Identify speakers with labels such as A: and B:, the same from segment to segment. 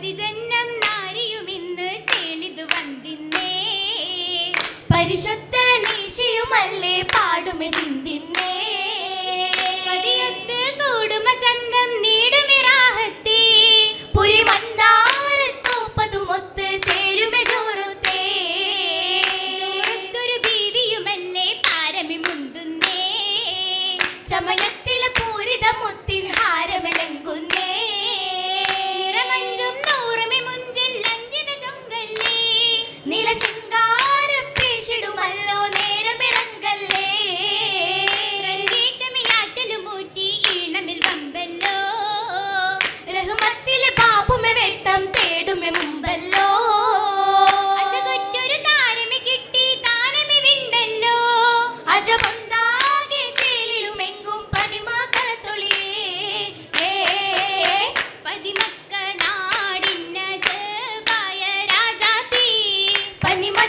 A: പ്രതിജന്മം നാരിയുമിന്ന് ചേലിതു വന്ദിന്നേ
B: പരിശുദ്ധ നീശിയുമല്ലേ പാടുമെ ചിന്തിന്നേ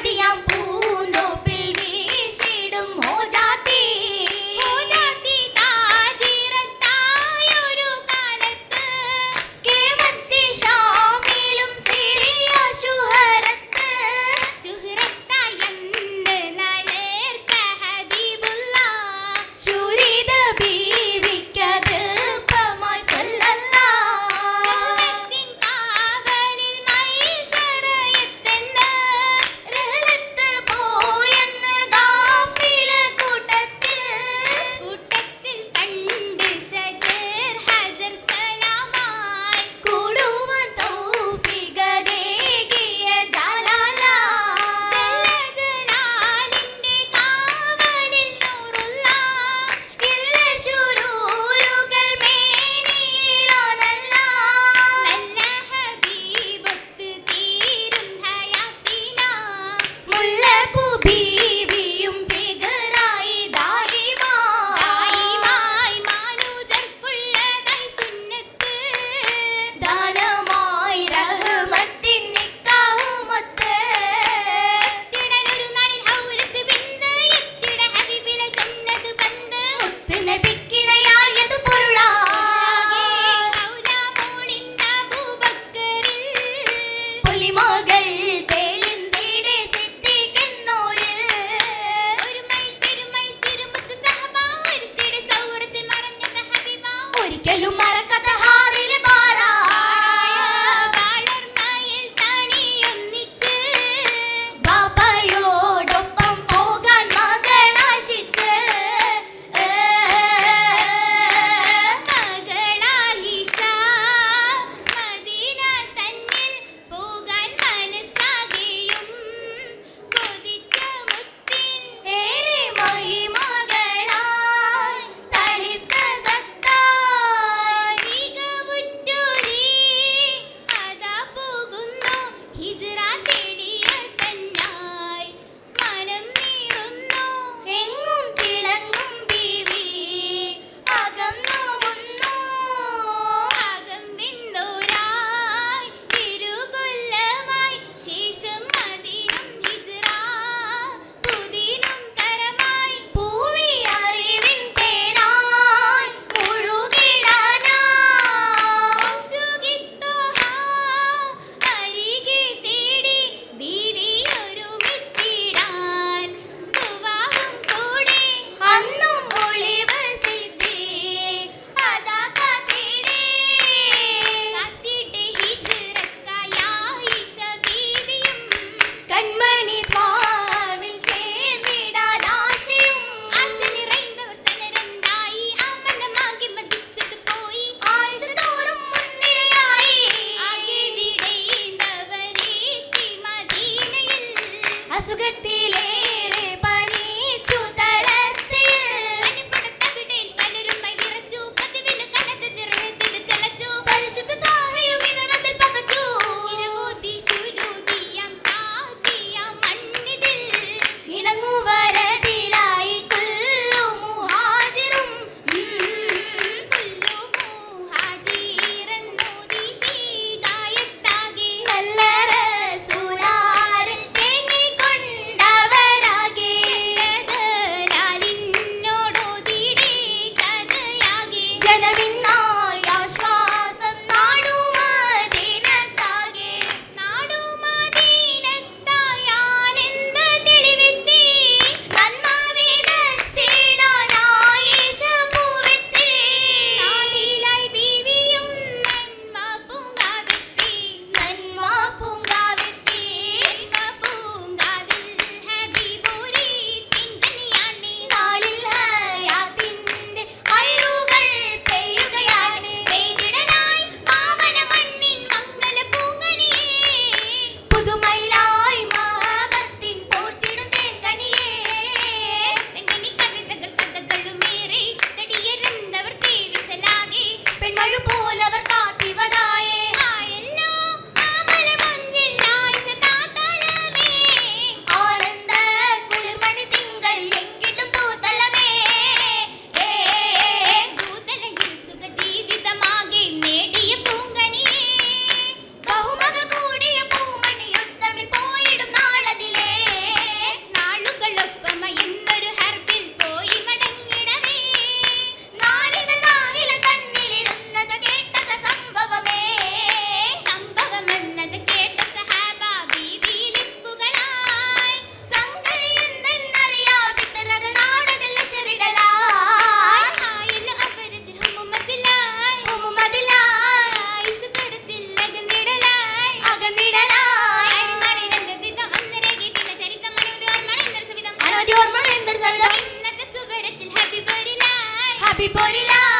B: Đi? Erick Lumara
A: ഇന്നത്തെ സുവരത്തിൽ ഹബിബോരിലായി
B: ഹബിബോരിലായി